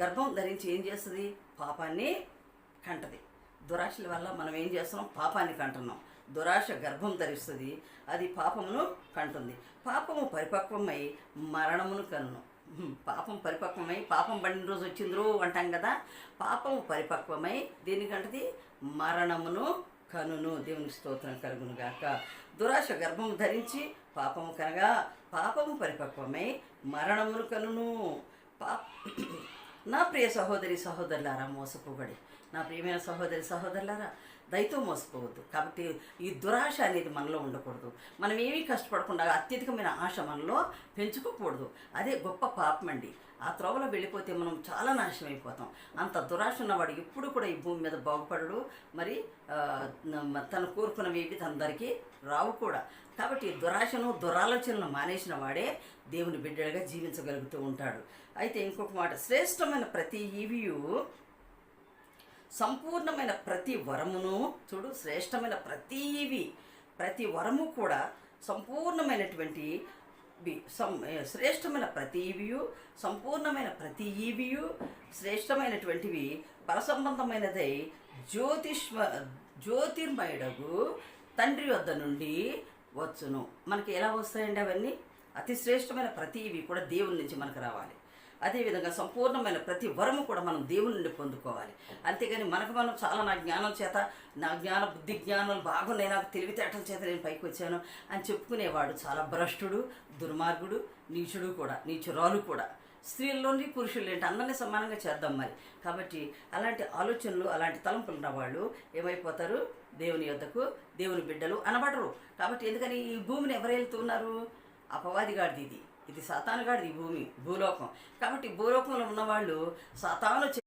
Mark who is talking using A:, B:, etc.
A: గర్భం ధరించి ఏం చేస్తుంది? పాపాన్ని కంటది. దురాశల వల్ల మనం ఏం చేస్తున్నాం? పాపాన్ని కంటున్నాం. దురాశ గర్భం ధరిస్తుంది. అది పాపమును కంటుంది. పాపము పరిపక్వమై మరణమును కన్ను. పాపం పరిపక్వమై పాపం పడిన రోజు వచ్చిందిరో అంటాం కదా. పాపము పరిపక్వమై దేనికంటది మరణమును కనును. దేవుని స్తోత్రం కలుగును గాక. దురాశ గర్భము ధరించి పాపము కనగా పాపము పరిపక్వమై మరణమును కనును. పా నా ప్రియ సహోదరి సహోదరులారా మోసపోబడి. నా ప్రియమైన సహోదరి సహోదరులారా దయతో మోసపోవద్దు. కాబట్టి ఈ దురాశ అనేది మనలో ఉండకూడదు. మనం ఏమీ కష్టపడకుండా అత్యధికమైన ఆశ మనలో పెంచుకోకూడదు. అదే గొప్ప పాపం అండి ఆ త్రోవలో వెళ్ళిపోతే మనం చాలా నాశనం అయిపోతాం అంత దురాశ ఉన్నవాడు ఎప్పుడు కూడా ఈ భూమి మీద బాగుపడడు. మరి తను కోరుకున్నవి తనందరికీ రావు కూడా. కాబట్టి ఈ దురాశను దురాలోచనలు మానేసిన వాడే దేవుని బిడ్డలుగా జీవించగలుగుతూ ఉంటాడు. అయితే ఇంకొక మాట శ్రేష్టమైన ప్రతి ఈవియు సంపూర్ణమైన ప్రతి వరమును చూడు శ్రేష్టమైన ప్రతి ఇవి ప్రతి వరము కూడా సంపూర్ణమైనటువంటి సం శ్రేష్టమైన ప్రతి ఇవియు సంపూర్ణమైన ప్రతి ఈవియు శ్రేష్టమైనటువంటివి పరసంబంధమైనదై జ్యోతిష్మ జ్యోతిర్మయుడగు తండ్రి వద్ద నుండి వచ్చును. మనకి ఎలా వస్తాయండి అవన్నీ? అతి శ్రేష్టమైన ప్రతివి కూడా దేవుని నుంచి మనకు రావాలి. అదేవిధంగా సంపూర్ణమైన ప్రతి వరము కూడా మనం దేవుని నుండి పొందుకోవాలి. అంతేగాని మనకు మనం చాలా నా జ్ఞానం చేత నా జ్ఞాన బుద్ధి జ్ఞానాలు బాగున్నాయి నాకు తెలివితేటల చేత నేను పైకి వచ్చాను అని చెప్పుకునేవాడు చాలా భ్రష్టుడు దుర్మార్గుడు నీచుడు కూడా నీచురాలు కూడా. స్త్రీల్లోని పురుషులు ఏంటి? అందరినీ సమానంగా చేద్దాం మరి. కాబట్టి అలాంటి ఆలోచనలు అలాంటి తలంపులు ఉన్న వాళ్ళు ఏమైపోతారు? దేవుని యొద్దకు దేవుని బిడ్డలు అనబడరు. కాబట్టి ఎందుకని ఈ భూమిని ఎవరు వెళ్తున్నారు అపవాదిగాడిది ఇది. ఇది సాతానుగాడిది గాడిది భూమి భూలోకం. కాబట్టి భూలోకంలో ఉన్నవాళ్ళు సాతాను